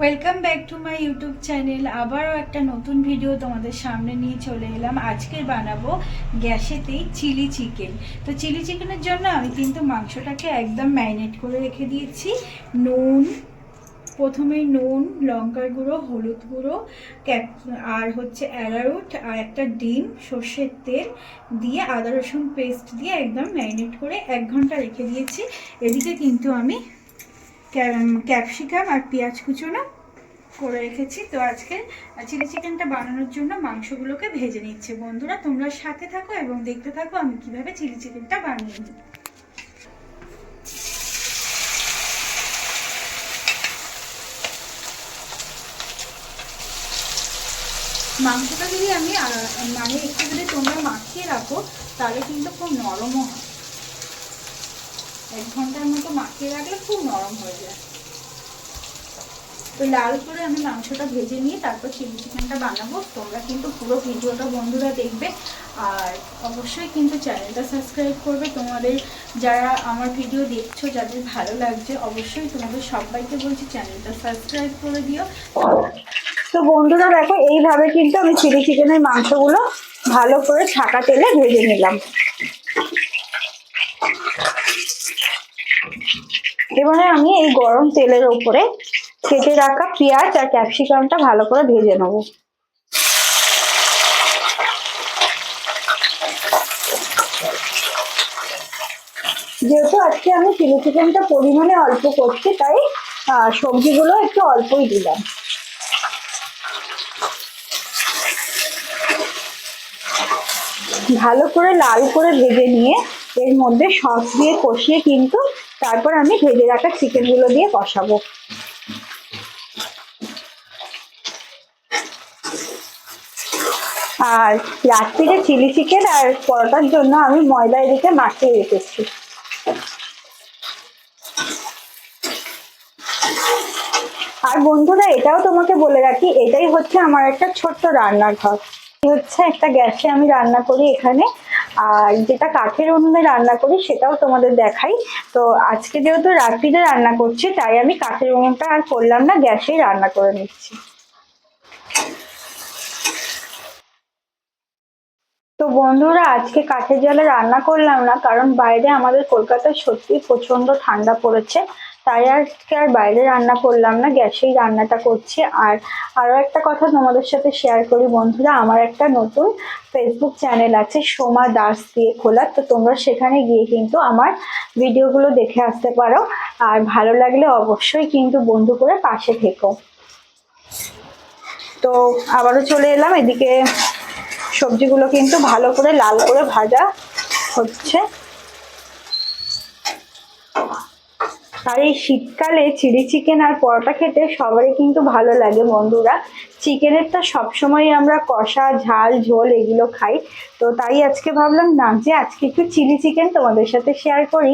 Welcome back to my YouTube channel আবারও একটা নতুন ভিডিও তোমাদের সামনে নিয়ে চলে এলাম। আজকে বানাবো গ্যাসেতেই চিলি চিকেন। তো চিলি চিকেনের জন্য আমি কিন্তু মাংসটাকে একদম ম্যারিনেট করে রেখে দিয়েছি। নুন প্রথমেই নুন, লঙ্কার গুঁড়ো, হলুদ গুঁড়ো, ক্যাপ আর হচ্ছে অ্যারারুট, আর একটা ডিম, সর্ষের তেল দিয়ে আদা রসুন পেস্ট দিয়ে একদম ম্যারিনেট করে এক ঘণ্টা রেখে দিয়েছি। এদিকে কিন্তু আমি ক্যাপসিকাম আর পেঁয়াজ কুচোনো করে রেখেছি। তো আজকে চিলি চিকেনটা বানানোর জন্য মাংসগুলোকে ভেজে নিচ্ছে। বন্ধুরা, তোমরা সাথে থাকো এবং দেখতে থাকো আমি কীভাবে চিলি চিকেনটা বানিয়ে নিই। মাংসটা যদি আমি মানে একটু যদি তোমরা মাখিয়ে রাখো, তাহলে কিন্তু খুব নরমও হয়। এক ঘণ্টার মতো মাখিয়ে রাখলে খুব নরম হয়ে যায়। তো লাল করে আমি মাংসটা ভেজে নিয়ে তারপর চিলি চিকেনটা বানাবো। তোমরা কিন্তু পুরো ভিডিওটা বন্ধুরা দেখবে। আর অবশ্যই কিন্তু চ্যানেলটা সাবস্ক্রাইব করবে। তোমাদের যারা আমার ভিডিও দেখছ, যাদের ভালো লাগছে, অবশ্যই তোমাদের সবাইকে বলছি চ্যানেলটা সাবস্ক্রাইব করে দিও। তো বন্ধুরা দেখো, এইভাবে কিন্তু আমি চিলি চিকেনের মাংসগুলো ভালো করে ছাকা তেলে ভেজে নিলাম। এবারে আমি এই গরম তেলের উপরে কেটে রাখা পেঁয়াজ আর ক্যাপসিকামটা ভালো করে ভেজে নেব। যেহেতু আজকে আমি চিলি চিকেনটা পরিমাণে অল্প করছি, তাই সবজিগুলো একটু অল্পই দিলাম। ভালো করে লাল করে ভেজে নিয়ে এর মধ্যে সস দিয়ে কষিয়ে কিন্তু তারপর আমি ভেজে রাখা চিকেনগুলো দিয়ে কষাবো। আর রাত্রিরে চিলি চিকেন আর পরোটার জন্য আমি ময়দা এদিকে মাখিয়ে রেখেছি। আর বন্ধুরা, এটাও তোমাকে বলে রাখি, এটাই হচ্ছে আমার একটা ছোট্ট রান্নার ঘর হচ্ছে একটা গ্যাসে আমি রান্না করি এখানে। আর যেটা কাঠের উনুনে রান্না করি সেটাও তোমাদের দেখাই। তো আজকে যেহেতু রাত্রিতে রান্না করছি, তাই আমি কাঠের উনুনটা আর করলাম না, গ্যাসেই রান্না করে নিচ্ছি। তো বন্ধুরা, আজকে কাঠের জলে রান্না করলাম না, কারণ বাইরে আমাদের কলকাতায় সত্যি প্রচণ্ড ঠান্ডা পড়েছে। তাই আজকে আর বাইরে রান্না করলাম না, গ্যাসেই রান্নাটা করছি। আর আরও একটা কথা তোমাদের সাথে শেয়ার করি বন্ধুরা, আমার একটা নতুন ফেসবুক চ্যানেল আছে, সোমা দাস দিয়ে খোলা। তো তোমরা সেখানে গিয়ে কিন্তু আমার ভিডিওগুলো দেখে আসতে পারো। আর ভালো লাগলে অবশ্যই কিন্তু বন্ধু করে পাশে থেকো। তো আবারও চলে এলাম, এদিকে সবজিগুলো কিন্তু ভালো করে লাল করে ভাজা হচ্ছে। আর এই শীতকালে চিলি চিকেন আর পরোটা খেতে সবারই কিন্তু ভালো লাগে বন্ধুরা। চিকেনের তো সবসময় আমরা কষা, ঝাল, ঝোল এগুলো খাই। তো তাই আজকে ভাবলাম, না, যে আজকে একটু চিলি চিকেন তোমাদের সাথে শেয়ার করি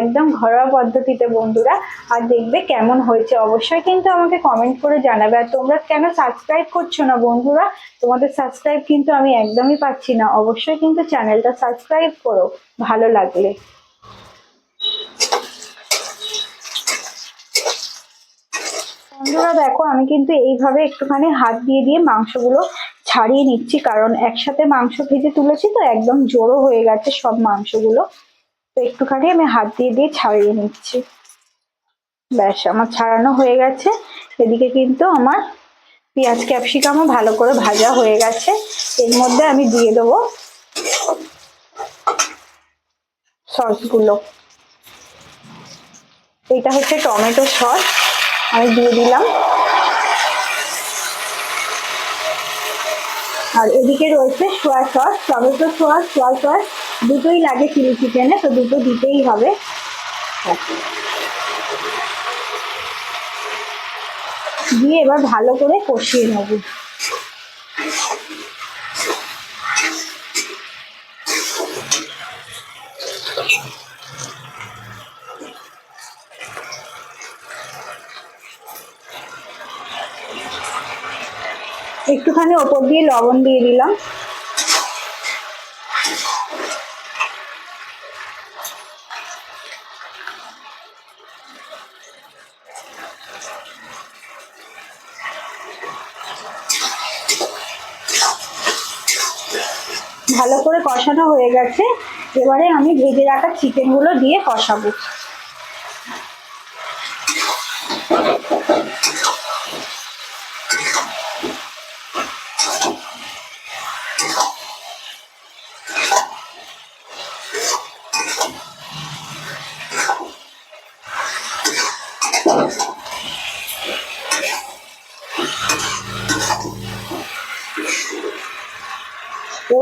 একদম ঘরোয়া পদ্ধতিতে বন্ধুরা। আর দেখবে কেমন হয়েছে। অবশ্যই কিন্তু আমাকে কমেন্ট করে জানাবে। আর তোমরা কেন সাবস্ক্রাইব করছ না বন্ধুরা? তোমাদের সাবস্ক্রাইব কিন্তু আমি একদমই পাচ্ছি না। অবশ্যই কিন্তু চ্যানেলটা সাবস্ক্রাইব করো, ভালো লাগলে। বন্ধুরা, দেখো, আমি কিন্তু এইভাবে একটুখানি হাত দিয়ে দিয়ে মাংসগুলো ছাড়িয়ে নিচ্ছি, কারণ একসাথে মাংস ভেজে তুলেছি তো একদম জোরো হয়ে গেছে সব মাংসগুলো। তো একটুখানি আমি হাত দিয়ে দিয়ে ছাড়িয়ে নিচ্ছি। ব্যাস, আমার ছাড়ানো হয়ে গেছে। এদিকে কিন্তু আমার পেঁয়াজ, ক্যাপসিকামও ভালো করে ভাজা হয়ে গেছে। এর মধ্যে আমি দিয়ে দেবো সসগুলো। এটা হচ্ছে টমেটো সস। আমি দিয়ে দিলাম। আর এদিকে রয়েছে soya sauce tomato sauce soya sauce দুটোই লাগে চিলি চিকেনে, তো দুটো দিতেই হবে। দিয়ে এবার ভালো করে কষিয়ে নেব। একটুখানি ওপর দিয়ে লবণ দিয়ে দিলাম। ভালো করে কষানো হয়ে গেছে। এবারে আমি ভেজে রাখা চিকেনগুলো দিয়ে কষাবো।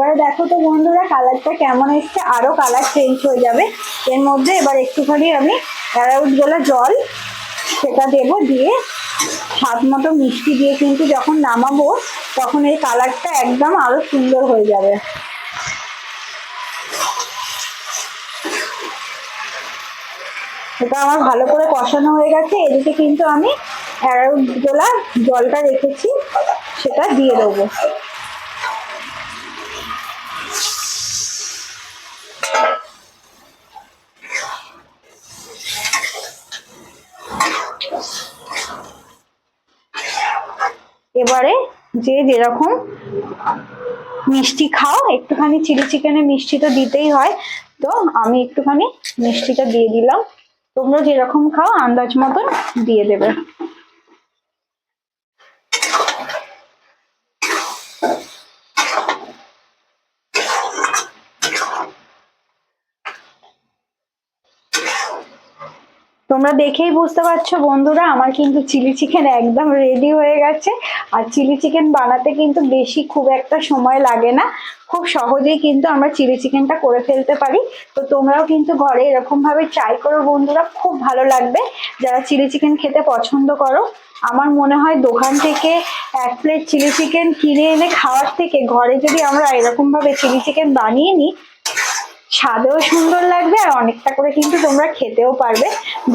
এবারে দেখো তো বন্ধুরা কালারটা কেমন এসছে? আরও কালার চেঞ্জ হয়ে যাবে। এর মধ্যে এবার একটুখানি আমি অ্যারাউট গোলা জল সেটা দেবো দিয়ে স্বাদ মতো মিষ্টি দিয়ে কিন্তু যখন নামাবো, তখন এই কালারটা একদম আরও সুন্দর হয়ে যাবে। এটা আমার ভালো করে কষানো হয়ে গেছে। এদিকে কিন্তু আমি অ্যারাউট গোলা জলটা রেখেছি, সেটা দিয়ে দেবো। এবারে যে যেরকম মিষ্টি খাও, একটুখানি চিলি চিকেনে মিষ্টি তো দিতেই হয়। তো আমি একটুখানি মিষ্টিটা দিয়ে দিলাম। তোমরা যেরকম খাও, আন্দাজ মতন দিয়ে দেবে। তোমরা দেখেই বুঝতে পারছ বন্ধুরা, আমার কিন্তু চিলি চিকেন একদম রেডি হয়ে গেছে। আর চিলি চিকেন বানাতে কিন্তু বেশি খুব একটা সময় লাগে না। খুব সহজেই কিন্তু আমরা চিলি চিকেনটা করে ফেলতে পারি। তো তোমরাও কিন্তু ঘরে এরকমভাবে ট্রাই করো বন্ধুরা, খুব ভালো লাগবে। যারা চিলি চিকেন খেতে পছন্দ করো, আমার মনে হয় দোকান থেকে এক প্লেট চিলি চিকেন কিনে এনে খাওয়ার থেকে ঘরে যদি আমরা এরকমভাবে চিলি চিকেন বানিয়ে নিই স্বাদেও সুন্দর লাগবে আর অনেকটা করে কিন্তু তোমরা খেতেও পারবে।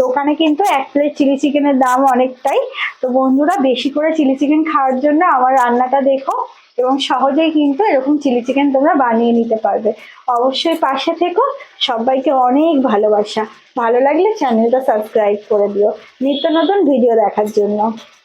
দোকানে কিন্তু এক প্লেট চিলি চিকেনের দাম অনেকটাই। তো বন্ধুরা, বেশি করে চিলি চিকেন খাওয়ার জন্য আমার রান্নাটা দেখো এবং সহজেই কিন্তু এরকম চিলি চিকেন তোমরা বানিয়ে নিতে পারবে। অবশ্যই পাশে থেকো। সবাইকে অনেক ভালোবাসা। ভালো লাগলে চ্যানেলটা সাবস্ক্রাইব করে দিও। নিত্য নতুন ভিডিও দেখার জন্য।